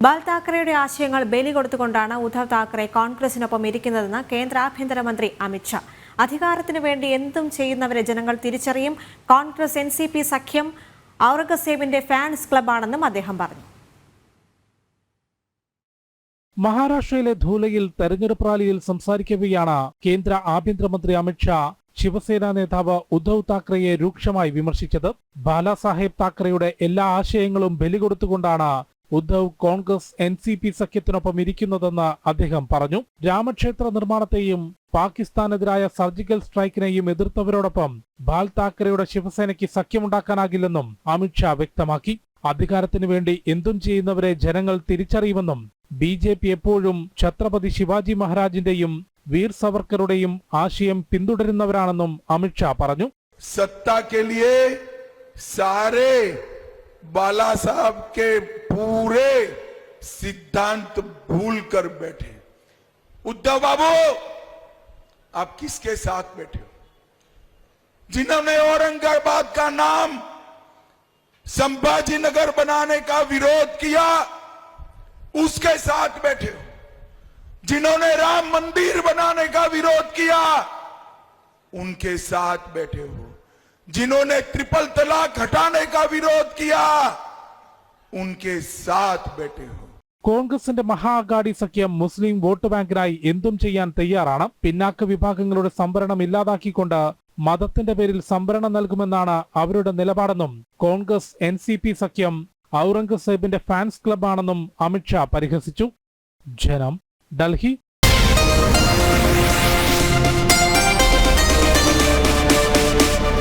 ബാൽ താക്കറെയുടെ ആശയങ്ങൾ ബലി കൊടുത്തുകൊണ്ടാണ് ഉദ്ധവ് താക്കറെ കോൺഗ്രസിനൊപ്പം ഇരിക്കുന്നതെന്ന് കേന്ദ്ര ആഭ്യന്തരമന്ത്രി അമിത്ഷാ അധികാരത്തിന് വേണ്ടി എന്തും ചെയ്യുന്നവരെ ജനങ്ങൾ തിരിച്ചറിയും. കോൺഗ്രസ് എൻ സി പി സഖ്യം ഔറംഗസേബിന്റെ ഫാൻസ് ക്ലബാണെന്നും അദ്ദേഹം പറഞ്ഞു. മഹാരാഷ്ട്രയിലെ ധൂലയിൽ തെരഞ്ഞെടുപ്പ് റാലിയിൽ സംസാരിക്കവെയാണ് കേന്ദ്ര ആഭ്യന്തരമന്ത്രി അമിത്ഷാ ശിവസേന നേതാവ് ഉദ്ധവ് താക്കറെയെ രൂക്ഷമായി വിമർശിച്ചത്. ബാലാസാഹേബ് താക്കറെയുടെ എല്ലാ ആശയങ്ങളും ബലികൊടുത്തുകൊണ്ടാണ് Uddhav Congress N C P സഖ്യത്തിനൊപ്പം ഇരിക്കുന്നതെന്ന് അദ്ദേഹം പറഞ്ഞു. രാമക്ഷേത്ര നിർമ്മാണത്തെയും പാകിസ്ഥാനെതിരായ സർജിക്കൽ സ്ട്രൈക്കിനെയും എതിർത്തവരോടൊപ്പം ബാൽ താക്കറെയുടെ ശിവസേനയ്ക്ക് സഖ്യമുണ്ടാക്കാനാകില്ലെന്നും അമിത്ഷാ വ്യക്തമാക്കി. അധികാരത്തിനു വേണ്ടി എന്തും ചെയ്യുന്നവരെ ജനങ്ങൾ തിരിച്ചറിയുമെന്നും ബി ജെ പി എപ്പോഴും ഛത്രപതി ശിവാജി മഹാരാജിന്റെയും വീർ സവർക്കറുടെയും ആശയം പിന്തുടരുന്നവരാണെന്നും അമിത്ഷാ പറഞ്ഞു. സത്ത बाला साहब के पूरे सिद्धांत भूल कर बैठे। उद्धव बाबू, आप किसके साथ बैठे हो? जिन्होंने औरंगाबाद का नाम संभाजी नगर बनाने का विरोध किया, उसके साथ बैठे हो। जिन्होंने राम मंदिर बनाने का विरोध किया, उनके साथ बैठे हो। जिन्होंने ट्रिपल तलाक हटाने का विरोध किया उनके साथ बैठे हो കോൺഗ്രസിന്റെ മഹാഅഗാഡി സഖ്യം മുസ്ലിം വോട്ട് ബാങ്കിനായി എന്തും ചെയ്യാൻ തയ്യാറാണ് പിന്നാക്ക വിഭാഗങ്ങളുടെ സംവരണം ഇല്ലാതാക്കിക്കൊണ്ട് മതത്തിന്റെ പേരിൽ സംവരണം നൽകുമെന്നാണ് അവരുടെ നിലപാടെന്നും കോൺഗ്രസ് എൻ സി പി സഖ്യം ഔറംഗസേബിന്റെ ഫാൻസ് ക്ലബാണെന്നും അമിത്ഷാ പരിഹസിച്ചു ജനം ഡൽഹി